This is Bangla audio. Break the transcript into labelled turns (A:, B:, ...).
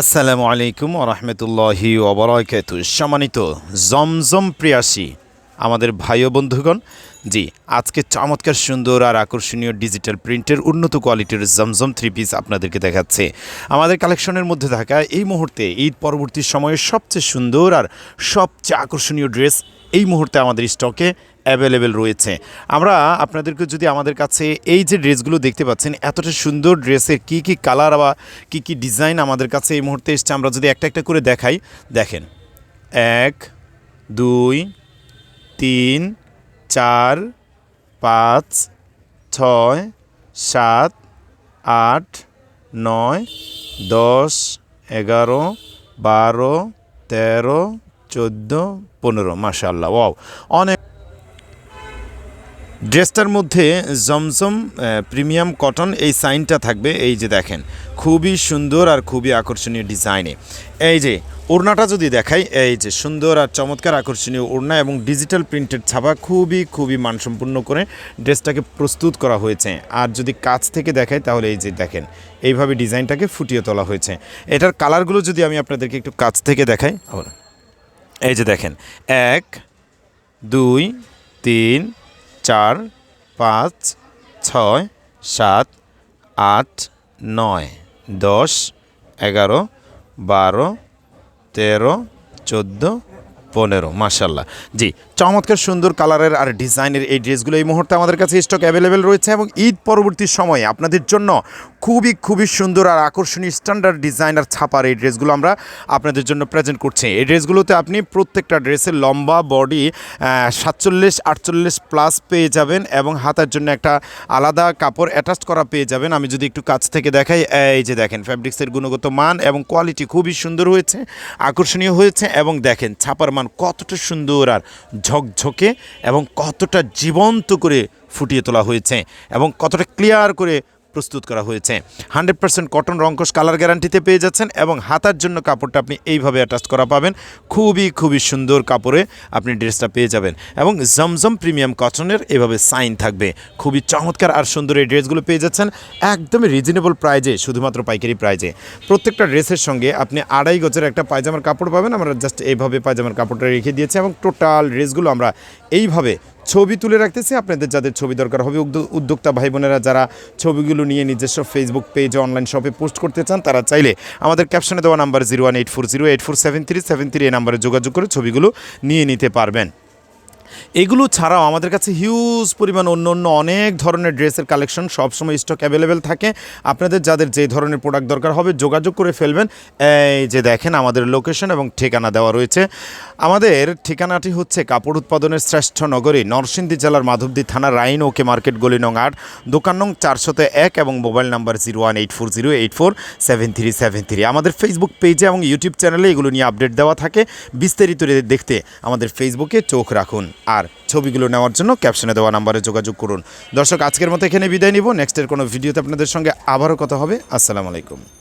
A: আসসালামু আলাইকুম ওরহমতুল্লাহি ওবরাকাত সম্মানিত জমজম প্রিয়াসী আমাদের ভাই ও বন্ধুগণ জি আজকে চমৎকার সুন্দর আর আকর্ষণীয় ডিজিটাল প্রিন্টের উন্নত কোয়ালিটির জমজম থ্রি পিস আপনাদেরকে দেখাচ্ছে আমাদের কালেকশনের মধ্যে থাকা এই মুহূর্তে ঈদ পরবর্তী সময়ে সবচেয়ে সুন্দর আর সবচেয়ে আকর্ষণীয় ড্রেস এই মুহূর্তে আমাদের স্টকে অ্যাভেলেবেল রয়েছে আমরা আপনাদেরকে যদি আমাদের কাছে এই যে ড্রেসগুলো দেখতে পাচ্ছেন এতটা সুন্দর ড্রেসের কি কি কালার বা কি কি ডিজাইন আমাদের কাছে এই মুহূর্তে এসছে আমরা যদি একটা একটা করে দেখাই দেখেন এক দুই তিন চার পাঁচ ছয় সাত আট নয় দশ এগারো বারো তেরো চোদ্দো পনেরো মাশাল্লাহ ওয়াও অনেক ড্রেসটার মধ্যে জমজম প্রিমিয়াম কটন এই সাইনটা থাকবে এই যে দেখেন খুবই সুন্দর আর খুবই আকর্ষণীয় ডিজাইনে এই যে ওড়নাটা যদি দেখাই এই যে সুন্দর আর চমৎকার আকর্ষণীয় ওড়না এবং ডিজিটাল প্রিন্টের ছাপা খুবই খুবই মানসম্পন্ন করে ড্রেসটাকে প্রস্তুত করা হয়েছে আর যদি কাছ থেকে দেখাই তাহলে এই যে দেখেন এইভাবে ডিজাইনটাকে ফুটিয়ে তোলা হয়েছে এটার কালারগুলো যদি আমি আপনাদেরকে একটু কাছ থেকে দেখাই এই যে দেখেন এক দুই তিন চার পাঁচ ছয় সাত আট নয় দশ এগারো বারো তেরো চোদ্দো পনেরো মাশাল্লাহ জি চমৎকার সুন্দর কালারের আর ডিজাইনের এই ড্রেসগুলো এই মুহূর্তে আমাদের কাছে স্টক অ্যাভেলেবেল রয়েছে এবং ঈদ পরবর্তী সময়ে আপনাদের জন্য খুবই খুবই সুন্দর আর আকর্ষণীয় স্ট্যান্ডার্ড ডিজাইন আর ছাপার এই ড্রেসগুলো আমরা আপনাদের জন্য প্রেজেন্ট করছি এই ড্রেসগুলোতে আপনি প্রত্যেকটা ড্রেসের লম্বা বডি সাতচল্লিশ আটচল্লিশ প্লাস পেয়ে যাবেন এবং হাতার জন্য একটা আলাদা কাপড় অ্যাটাচ করা পেয়ে যাবেন আমি যদি একটু কাছ থেকে দেখাই এই যে দেখেন ফ্যাব্রিক্সের গুণগত মান এবং কোয়ালিটি খুবই সুন্দর হয়েছে আকর্ষণীয় হয়েছে এবং দেখেন ছাপার মান কতটা সুন্দর আর ঝকঝকে এবং কতটা জীবন্ত করে ফুটিয়ে তোলা হয়েছে এবং কতটা ক্লিয়ার করে প্রস্তুত করা হয়েছে হান্ড্রেড পার্সেন্ট কটন রঙ্কশ কালার গ্যারান্টিতে পেয়ে যাচ্ছেন এবং হাতার জন্য কাপড়টা আপনি এইভাবে অ্যাটাচ করা পাবেন খুবই খুবই সুন্দর কাপড়ে আপনি ড্রেসটা পেয়ে যাবেন এবং জমজম প্রিমিয়াম কটনের এভাবে সাইন থাকবে খুবই চমৎকার আর সুন্দর এই ড্রেসগুলো পেয়ে যাচ্ছেন একদমই রিজনেবল প্রাইজে শুধুমাত্র পাইকারি প্রাইজে প্রত্যেকটা ড্রেসের সঙ্গে আপনি আড়াই গজের একটা পায়জামার কাপড় পাবেন আমরা জাস্ট এইভাবে পায়জামার কাপড়টা রেখে দিয়েছি এবং টোটাল ড্রেসগুলো আমরা এইভাবে ছবি তুলে রাখতেছি আপনাদের যাদের ছবি দরকার হবে উদ্যোক্তা ভাই বোনেরা যারা ছবিগুলো নিয়ে নিজস্ব ফেসবুক পেজে অনলাইন শপে পোস্ট করতে চান তারা চাইলে আমাদের ক্যাপশনে দেওয়া number zero one eight four zero eight four seven three seven three এই নাম্বারে যোগাযোগ করে ছবিগুলো নিয়ে নিতে পারবেন এগুলো ছাড়াও আমাদের কাছে হিউজ পরিমাণ অন্য অন্য অনেক ধরনের ড্রেসের কালেকশন সবসময় স্টক অ্যাভেলেবেল থাকে আপনাদের যাদের যে ধরনের প্রোডাক্ট দরকার হবে যোগাযোগ করে ফেলবেন এই যে দেখেন আমাদের লোকেশন এবং ঠিকানা দেওয়া রয়েছে আমাদের ঠিকানাটি হচ্ছে কাপড় উৎপাদনের শ্রেষ্ঠ নগরী নরসিংদী জেলার মাধবদী থানা রাইন ওকে মার্কেট গলি নং আট দোকান নং চারশোতে এক এবং mobile number zero one eight four zero eight four seven three seven three আমাদের ফেসবুক পেজে এবং ইউটিউব চ্যানেলে এগুলো নিয়ে আপডেট দেওয়া থাকে বিস্তারিত দেখতে আমাদের ফেসবুকে চোখ রাখুন আর ছবিগুলো নেওয়ার জন্য ক্যাপশনে দেওয়া নাম্বারে যোগাযোগ করুন দর্শক আজকের মতো এখানে বিদায় নিব নেক্সটের কোনো ভিডিওতে আপনাদের সঙ্গে আবারও কথা হবে আসসালামু আলাইকুম